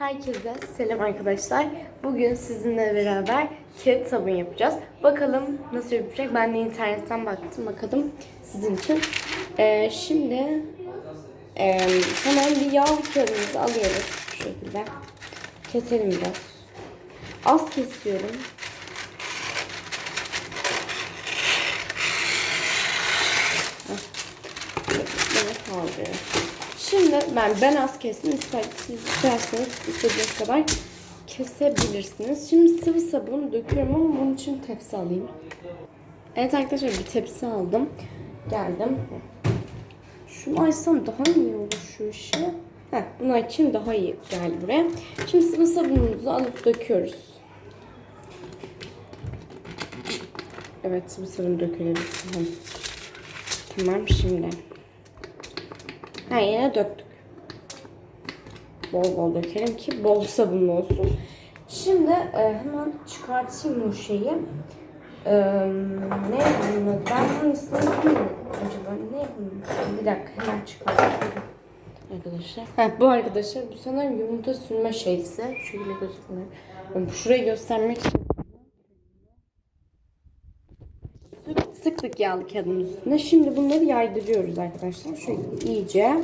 Herkese selam arkadaşlar. Bugün sizinle beraber kağıt sabun yapacağız. Bakalım nasıl yapacak? Ben de internetten baktım. Bakalım sizin için. Ee, şimdi e, hemen bir yağ kağıdımızı alıyoruz. Şu şekilde. Keselim biraz. Az kesiyorum. Bana kaldırıyor. Şimdi ben ben az kestim. İster, siz isterseniz istediğiniz kadar kesebilirsiniz. Şimdi sıvı sabun döküyorum ama bunun için tepsi alayım. Evet arkadaşlar bir tepsi aldım. Geldim. Şunu açsam daha iyi olur şu işi. Heh, bunu açayım daha iyi geldi buraya. Şimdi sıvı sabunumuzu alıp döküyoruz. Evet sıvı sabun. Tamam. Tamam şimdi. Her yere döktük. Bol bol dökelim ki bol sabunlu olsun. Şimdi e, hemen çıkartayım bu şeyi. E, ne adı? Ben hangisini bilmiyorum acaba. Ne bunun? Bir dakika hemen çıkartıyorum. Arkadaşlar. Ha, bu arkadaşlar bu sanırım yumurta sürme şeysi. Şöyle gözükmüyor. Şurayı göstermek için sıktık yağlı kağıdın üstüne. Şimdi bunları yaydırıyoruz arkadaşlar. Şöyle iyice.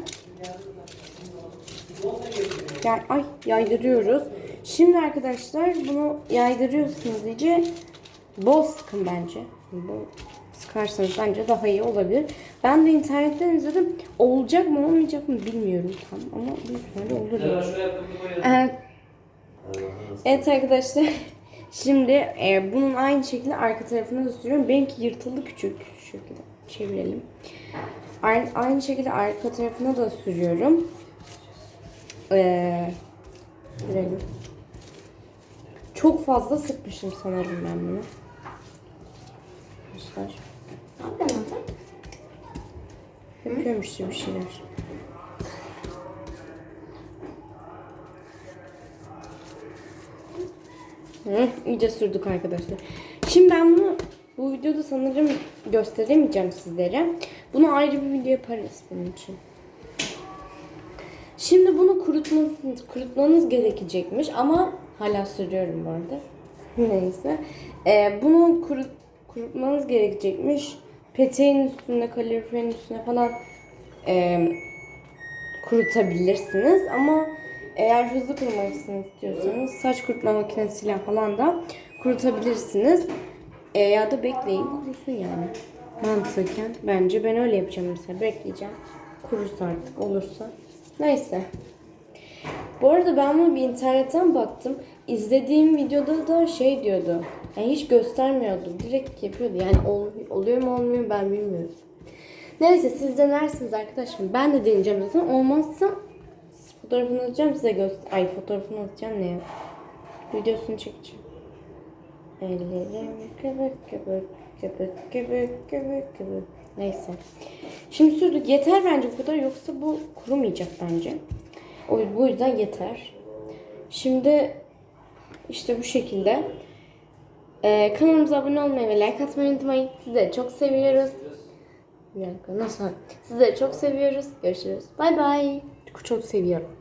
Yani, ay yaydırıyoruz. Şimdi arkadaşlar bunu yaydırıyorsunuz iyice. Bol sıkın bence. Bol sıkarsanız bence daha iyi olabilir. Ben de internetten izledim. Olacak mı olmayacak mı bilmiyorum tam ama büyük ihtimalle olur. yani. Ee, Evet arkadaşlar. Şimdi e, bunun aynı şekilde arka tarafına da sürüyorum. Benimki yırtıldı küçük. Şu şekilde çevirelim. Aynı, aynı şekilde arka tarafına da sürüyorum. Ee, sürelim. Çok fazla sıkmışım sanırım ben bunu. Arkadaşlar. Yapıyormuş bir şeyler. Hı, iyice sürdük arkadaşlar. Şimdi ben bunu bu videoda sanırım gösteremeyeceğim sizlere. Bunu ayrı bir video yaparız bunun için. Şimdi bunu kurutmanız, kurutmanız gerekecekmiş ama hala sürüyorum bu arada. Neyse. Ee, bunu kurut, kurutmanız gerekecekmiş. Peteğin üstünde, kaloriferin üstüne falan e, kurutabilirsiniz ama eğer hızlı kurumasını istiyorsanız saç kurutma makinesiyle falan da kurutabilirsiniz. E, ya da bekleyin kurusun yani. Mantıken bence ben öyle yapacağım mesela bekleyeceğim. Kurursa artık olursa. Neyse. Bu arada ben bunu bir internetten baktım. İzlediğim videoda da şey diyordu. Yani hiç göstermiyordu. Direkt yapıyordu. Yani ol, oluyor mu olmuyor mu ben bilmiyorum. Neyse siz denersiniz arkadaşım. Ben de deneyeceğim zaten. Olmazsa fotoğrafını atacağım size göster. Ay fotoğrafını atacağım ne? Videosunu çekeceğim. Ellerim köpük köpük köpük köpük köpük köpük. Neyse. Şimdi sürdük. Yeter bence bu kadar yoksa bu kurumayacak bence. O bu yüzden yeter. Şimdi işte bu şekilde. Ee, kanalımıza abone olmayı ve like atmayı unutmayın. Sizleri çok seviyoruz. Bir dakika nasıl? Sizleri çok seviyoruz. Görüşürüz. Bay bay. Çok seviyorum.